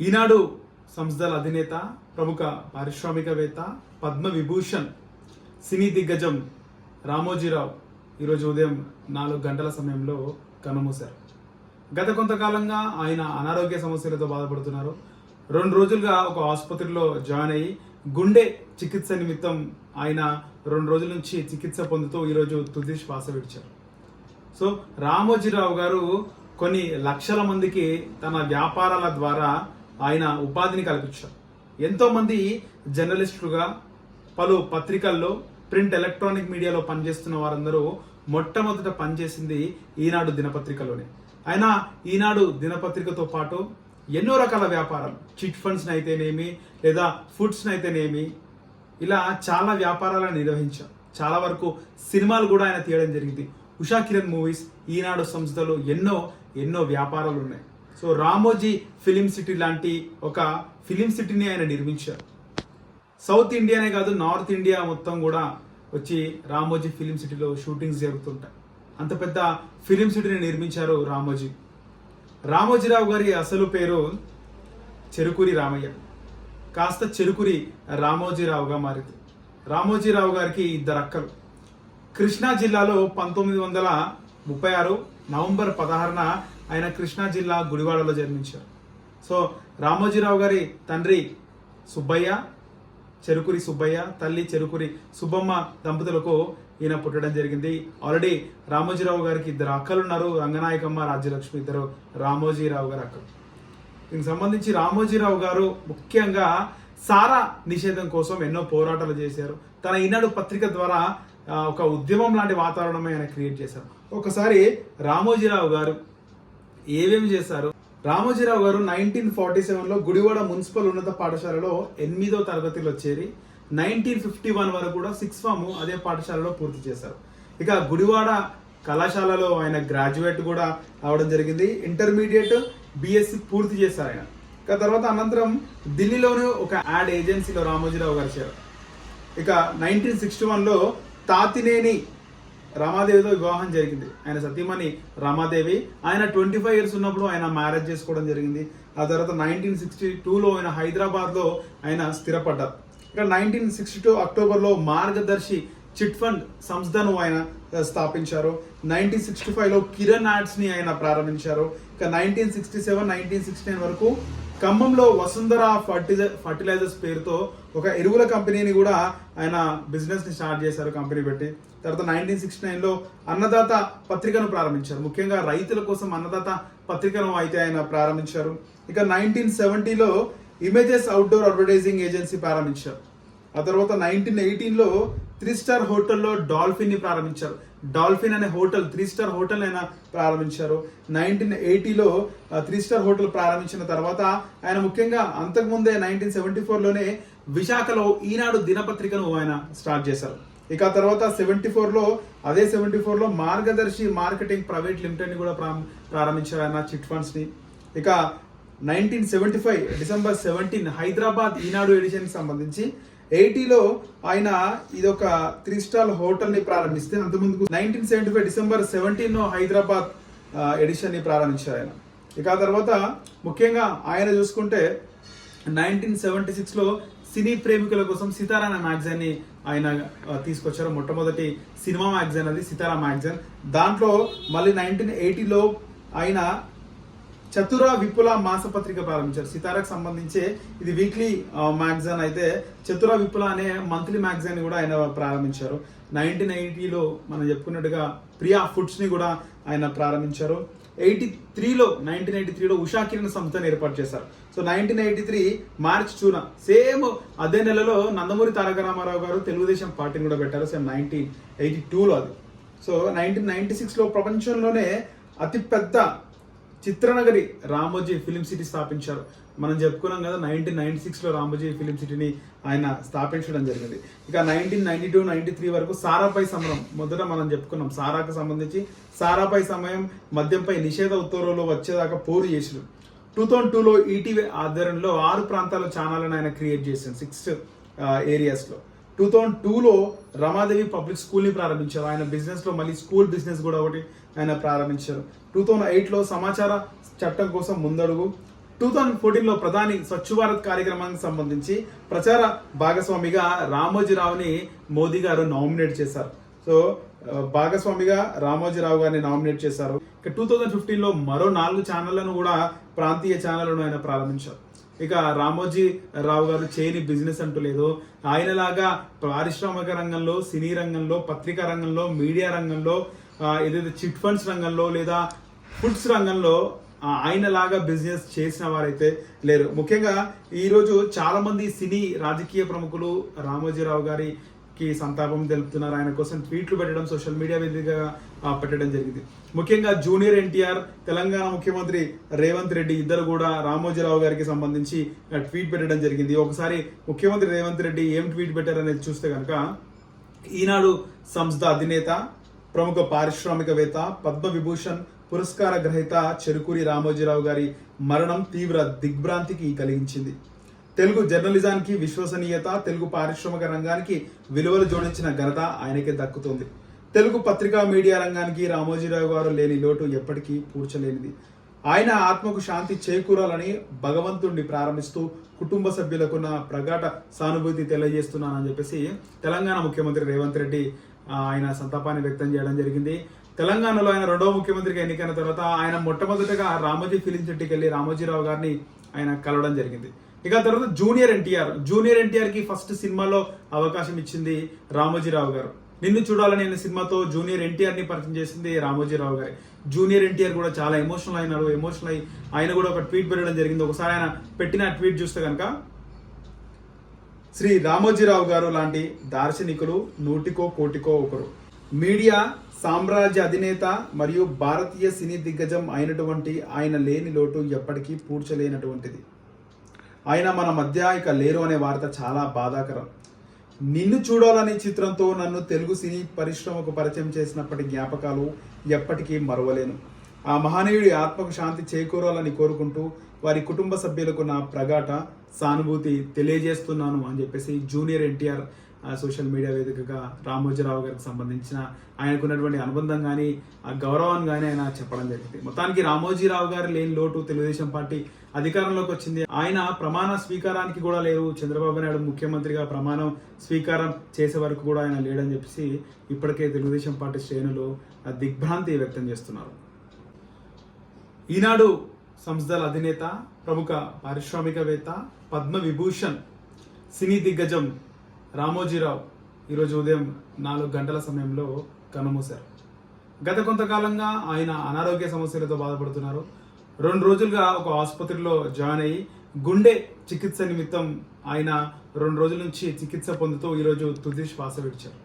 ఈనాడు సంస్థల అధినేత ప్రముఖ పారిశ్రామికవేత్త పద్మ విభూషణ్ సినీ దిగ్గజం రామోజీరావు ఈరోజు ఉదయం నాలుగు గంటల సమయంలో కనుమూశారు. గత కొంతకాలంగా ఆయన అనారోగ్య సమస్యలతో బాధపడుతున్నారు. రెండు రోజులుగా ఒక ఆసుపత్రిలో జాయిన్ అయ్యి గుండె చికిత్స నిమిత్తం ఆయన రెండు రోజుల నుంచి చికిత్స పొందుతూ ఈరోజు తుది శ్వాస విడిచారు. సో రామోజీరావు గారు కొన్ని లక్షల మందికి తన వ్యాపారాల ద్వారా ఆయన ఉపాధిని కల్పించారు. ఎంతోమంది జర్నలిస్టులుగా పలు పత్రికల్లో ప్రింట్ ఎలక్ట్రానిక్ మీడియాలో పనిచేస్తున్న వారందరూ మొట్టమొదట పనిచేసింది ఈనాడు దినపత్రికలోనే. ఆయన ఈనాడు దినపత్రికతో పాటు ఎన్నో రకాల వ్యాపారాలు. చిట్ ఫండ్స్ని అయితేనేమి లేదా ఫుడ్స్ని అయితేనేమి ఇలా చాలా వ్యాపారాలను నిర్వహించారు. చాలా వరకు సినిమాలు కూడా ఆయన తీయడం జరిగింది. ఉషా కిరణ్ మూవీస్ ఈనాడు సంస్థలో ఎన్నో ఎన్నో వ్యాపారాలు ఉన్నాయి. సో రామోజీ ఫిలిం సిటీ లాంటి ఒక ఫిలిం సిటీని ఆయన నిర్మించారు. సౌత్ ఇండియానే కాదు నార్త్ ఇండియా మొత్తం కూడా వచ్చి రామోజీ ఫిలిం సిటీలో షూటింగ్స్ జరుగుతుంటాయి. అంత పెద్ద ఫిలిం సిటీని నిర్మించారు రామోజీ. రామోజీరావు గారి అసలు పేరు చెరుకురి రామయ్య. కాస్త చెరుకురి రామోజీరావుగా మారింది. రామోజీరావు గారికి ఇద్దరు అక్కలు. కృష్ణా జిల్లాలో పంతొమ్మిది వందల ముప్పై ఆరు నవంబర్ పదహారున ఆయన కృష్ణా జిల్లా గుడివాడలో జన్మించారు. సో రామోజీరావు గారి తండ్రి సుబ్బయ్య చెరుకురి సుబ్బయ్య తల్లి చెరుకురి సుబ్బమ్మ దంపతులకు ఈయన పుట్టడం జరిగింది. ఆల్రెడీ రామోజీరావు గారికి ఇద్దరు అక్కలు ఉన్నారు. రంగనాయకమ్మ రాజ్యలక్ష్మి ఇద్దరు రామోజీరావు గారు అక్కలు. దీనికి సంబంధించి రామోజీరావు గారు ముఖ్యంగా సారా నిషేధం కోసం ఎన్నో పోరాటాలు చేశారు. తన ఈనాడు పత్రిక ద్వారా ఒక ఉద్యమం లాంటి వాతావరణమే ఆయన క్రియేట్ చేశారు. ఒకసారి రామోజీరావు గారు ఏమేమి చేశారు? రామోజీరావు గారు నైన్టీన్ ఫార్టీ సెవెన్లో గుడివాడ మున్సిపల్ ఉన్నత పాఠశాలలో ఎనిమిదో తరగతిలో చేరి నైన్టీన్ ఫిఫ్టీ వన్ వరకు కూడా సిక్స్ ఫామ్ అదే పాఠశాలలో పూర్తి చేశారు. ఇక గుడివాడ కళాశాలలో ఆయన గ్రాడ్యుయేట్ కూడా అవడం జరిగింది. ఇంటర్మీడియట్ బిఎస్సి పూర్తి చేశారు ఆయన. ఇక తర్వాత అనంతరం ఢిల్లీలోని ఒక యాడ్ ఏజెన్సీలో రామోజీరావు గారు చేరారు. ఇక నైన్టీన్ సిక్స్టీ వన్లో తాతినేని రామాదేవితో వివాహం జరిగింది. ఆయన సతీమణి రామాదేవి. ఆయన ట్వంటీ ఫైవ్ ఇయర్స్ ఉన్నప్పుడు ఆయన మ్యారేజ్ చేసుకోవడం జరిగింది. ఆ తర్వాత నైన్టీన్ సిక్స్టీ టూలో ఆయన హైదరాబాద్లో ఆయన స్థిరపడ్డారు. ఇక నైన్టీన్ సిక్స్టీ టూ అక్టోబర్లో మార్గదర్శి చిట్ ఫండ్ సంస్థను ఆయన స్థాపించారు. నైన్టీన్ సిక్స్టీ ఫైవ్లో కిరణ్ యాడ్స్ని ఆయన ప్రారంభించారు. ఇక nineteen sixty seven nineteen sixty nine వరకు ఖమ్మంలో వసుంధర ఫర్టిలైజర్ ఫర్టిలైజర్స్ పేరుతో ఒక ఎరువుల కంపెనీని కూడా ఆయన బిజినెస్ని స్టార్ట్ చేశారు కంపెనీ పెట్టి. తర్వాత నైన్టీన్ సిక్స్టీ నైన్లో అన్నదాత పత్రికను ప్రారంభించారు. ముఖ్యంగా రైతుల కోసం అన్నదాత పత్రికను అయితే ఆయన ప్రారంభించారు. ఇక నైన్టీన్ సెవెంటీలో ఇమేజెస్ అవుట్డోర్ అడ్వర్టైజింగ్ ఏజెన్సీ ప్రారంభించారు. ఆ తర్వాత నైన్టీన్ ఎయిటీన్లో త్రీ స్టార్ హోటల్లో డాల్ఫిన్ని ప్రారంభించారు. డాల్ఫిన్ అనే హోటల్ త్రీ స్టార్ హోటల్ ఆయన ప్రారంభించారు నైన్టీన్ ఎయిటీలో త్రీ స్టార్ హోటల్ ప్రారంభించిన తర్వాత ఆయన ముఖ్యంగా అంతకుముందే నైన్టీన్ సెవెంటీ ఫోర్లోనే విశాఖలో ఈనాడు దినపత్రికను ఆయన స్టార్ట్ చేశారు. ఇక తర్వాత సెవెంటీ ఫోర్లో అదే సెవెంటీ ఫోర్లో మార్గదర్శి మార్కెటింగ్ ప్రైవేట్ లిమిటెడ్ని కూడా ప్రా ప్రారంభించారు ఆయన చిట్ ఫండ్స్ని. ఇక nineteen seventy five December seventeen Hyderabad Eenadu ఎడిషన్కి సంబంధించి ఎయిటీలో ఆయన ఇది ఒక త్రీ స్టార్ హోటల్ని ప్రారంభిస్తే అంతకుముందు nineteen seventy five December seventeen Hyderabad ఎడిషన్ని ప్రారంభించారు ఆయన. ఇక ఆ తర్వాత ముఖ్యంగా ఆయన చూసుకుంటే నైన్టీన్ సెవెంటీ సిక్స్లో సినీ ప్రేమికుల కోసం సితారా అనే మ్యాగజైన్ని ఆయన తీసుకొచ్చారు. మొట్టమొదటి సినిమా మ్యాగజైన్ అది సితారా మ్యాగజైన్. దాంట్లో మళ్ళీ నైన్టీన్ ఎయిటీలో ఆయన చతుర విపుల మాసపత్రిక ప్రారంభించారు. సితారాకు సంబంధించే ఇది వీక్లీ మ్యాగజైన్ అయితే చతుర విపుల అనే మంత్లీ మ్యాగజైన్ కూడా ఆయన ప్రారంభించారు. నైన్టీన్ ఎయిటీలో మనం చెప్పుకున్నట్టుగా ప్రియా ఫుడ్స్ని కూడా ఆయన ప్రారంభించారు. ఎయిటీ త్రీలో నైన్టీన్ ఎయిటీ త్రీలో ఉషా కిరణ్ సంస్థను ఏర్పాటు చేశారు. So nineteen eighty three March చూన same అదే నెలలో నందమూరి తారక రామారావు గారు తెలుగుదేశం పార్టీని కూడా పెట్టారు. సేమ్ నైన్టీన్ ఎయిటీ టూలో అది. సో నైన్టీన్ నైన్టీ సిక్స్లో ప్రపంచంలోనే అతిపెద్ద చిత్రనగరి రామోజీ ఫిలిం సిటీ స్థాపించారు. మనం చెప్పుకున్నాం కదా నైన్టీన్ నైన్టీ సిక్స్లో రామోజీ ఫిలిం సిటీని ఆయన స్థాపించడం జరిగింది. ఇక nineteen ninety two ninety three వరకు సారాపై సమరం మొదట మనం చెప్పుకున్నాం. సారాకు సంబంధించి సారాపై సమయం మద్యంపై నిషేధ ఉత్తర్వులు వచ్చేదాకా పోరు చేసిన టూ థౌజండ్ టూలో ఈటీవీ ఆధ్వర్యంలో ఆరు ప్రాంతాల ఛానళ్ళను ఆయన క్రియేట్ చేశారు సిక్స్ ఏరియాస్లో. టూ థౌజండ్ టూలో రమాదేవి పబ్లిక్ స్కూల్ని ప్రారంభించారు. ఆయన బిజినెస్లో మళ్ళీ స్కూల్ బిజినెస్ కూడా ఒకటి ఆయన ప్రారంభించారు. టూ థౌజండ్ ఎయిట్లో సమాచార చట్టం కోసం ముందడుగు. టూ థౌజండ్ ఫోర్టీన్లో ప్రధాని స్వచ్ఛ భారత్ కార్యక్రమానికి సంబంధించి ప్రచార భాగస్వామిగా రామోజీరావుని మోదీ గారు నామినేట్ చేశారు. సో భాగస్వామిగా రామోజీరావు గారిని నామినేట్ చేశారు. ఇక టూ థౌజండ్ ఫిఫ్టీన్లో మరో నాలుగు ఛానళ్ళను కూడా ప్రాంతీయ ఛానళ్ళను ఆయన ప్రారంభించారు. ఇక రామోజీ రావు గారు చేయని బిజినెస్ అంటూ లేదు. ఆయనలాగా పారిశ్రామిక రంగంలో సినీ రంగంలో పత్రికా రంగంలో మీడియా రంగంలో ఏదైతే చిట్ ఫండ్స్ రంగంలో లేదా ఫుడ్స్ రంగంలో ఆయనలాగా బిజినెస్ చేసిన వారైతే లేరు. ముఖ్యంగా ఈరోజు చాలామంది సినీ రాజకీయ ప్రముఖులు రామోజీరావు కి సంతాపం తెలుపుతున్నారు. ఆయన కోసం ట్వీట్లు పెట్టడం సోషల్ మీడియా వేదికగా పెట్టడం జరిగింది. ముఖ్యంగా జూనియర్ ఎన్టీఆర్ తెలంగాణ ముఖ్యమంత్రి రేవంత్ రెడ్డి ఇద్దరు కూడా రామోజీరావు గారికి సంబంధించి ట్వీట్ పెట్టడం జరిగింది. ఒకసారి ముఖ్యమంత్రి రేవంత్ రెడ్డి ఏం ట్వీట్ పెట్టారనేది చూస్తే కనుక ఈనాడు సంస్థ అధినేత ప్రముఖ పారిశ్రామికవేత్త పద్మ విభూషణ్ పురస్కార గ్రహీత చెరుకూరి రామోజీరావు గారి మరణం తీవ్ర దిగ్భ్రాంతికి కలిగించింది. తెలుగు జర్నలిజానికి విశ్వసనీయత తెలుగు పారిశ్రామిక రంగానికి విలువలు జోడించిన ఘనత ఆయనకే దక్కుతుంది. తెలుగు పత్రికా మీడియా రంగానికి రామోజీరావు గారు లేని లోటు ఎప్పటికీ పూడ్చలేనిది. ఆయన ఆత్మకు శాంతి చేకూరాలని భగవంతుణ్ణి ప్రారంభిస్తూ కుటుంబ సభ్యులకున్న ప్రగాఢ సానుభూతి తెలియజేస్తున్నానని చెప్పేసి తెలంగాణ ముఖ్యమంత్రి రేవంత్ రెడ్డి ఆయన సంతాపాన్ని వ్యక్తం చేయడం జరిగింది. తెలంగాణలో ఆయన రెండవ ముఖ్యమంత్రిగా ఎన్నికైన తర్వాత ఆయన మొట్టమొదటగా రామోజీ ఫిలిం సిటీకి వెళ్ళి రామోజీరావు గారిని ఆయన కలవడం జరిగింది. ఇక తర్వాత జూనియర్ ఎన్టీఆర్. జూనియర్ ఎన్టీఆర్కి ఫస్ట్ సినిమాలో అవకాశం ఇచ్చింది రామోజీరావు గారు. నిన్ను చూడాలని అనే సినిమాతో జూనియర్ ఎన్టీఆర్ని పరిచయం చేసింది రామోజీరావు గారి. జూనియర్ ఎన్టీఆర్ కూడా చాలా ఎమోషనల్ అయినారు ఎమోషనల్ అయి ఆయన కూడా ఒక ట్వీట్ పెట్టడం జరిగింది. ఒకసారి ఆయన పెట్టిన ట్వీట్ చూస్తే కనుక శ్రీ రామోజీరావు గారు లాంటి దార్శనికులు నూటికో కోటికో ఒకరు. మీడియా సామ్రాజ్య అధినేత మరియు భారతీయ సినీ దిగ్గజం అయినటువంటి ఆయన లేని లోటు ఎప్పటికీ పూడ్చలేనటువంటిది. ఆయన మన మధ్య ఇక లేరు అనే వార్త చాలా బాధాకరం. నిన్ను చూడాలనే చిత్రంతో నన్ను తెలుగు సినీ పరిశ్రమకు పరిచయం చేసినప్పటి జ్ఞాపకాలు ఎప్పటికీ మరవలేను. ఆ మహానీయుడి ఆత్మకు శాంతి చేకూరాలని కోరుకుంటూ వారి కుటుంబ సభ్యులకు నా ప్రగాఢ సానుభూతి తెలియజేస్తున్నాను అని చెప్పేసి జూనియర్ ఎన్టీఆర్ సోషల్ మీడియా వేదికగా రామోజీరావు గారికి సంబంధించిన ఆయనకున్నటువంటి అనుబంధం కానీ ఆ గౌరవాన్ని కానీ ఆయన చెప్పడం జరిగింది. మొత్తానికి రామోజీరావు గారు లేని లోటు తెలుగుదేశం పార్టీ అధికారంలోకి వచ్చింది. ఆయన ప్రమాణ స్వీకారానికి కూడా లేరు. చంద్రబాబు నాయుడు ముఖ్యమంత్రిగా ప్రమాణం స్వీకారం చేసే వరకు కూడా ఆయన లేడని చెప్పేసి ఇప్పటికే తెలుగుదేశం పార్టీ శ్రేణులు దిగ్భ్రాంతి వ్యక్తం చేస్తున్నారు. ఈనాడు సంస్థల అధినేత ప్రముఖ పారిశ్రామికవేత్త పద్మ విభూషణ్ సినీ దిగ్గజం రామోజీరావు ఈరోజు ఉదయం నాలుగు గంటల సమయంలో కనుమూశారు. గత కొంతకాలంగా ఆయన అనారోగ్య సమస్యలతో బాధపడుతున్నారు. రెండు రోజులుగా ఒక ఆసుపత్రిలో జాయిన్ అయ్యి గుండె చికిత్స నిమిత్తం ఆయన రెండు రోజుల నుంచి చికిత్స పొందుతూ ఈరోజు తుది శ్వాస విడిచారు.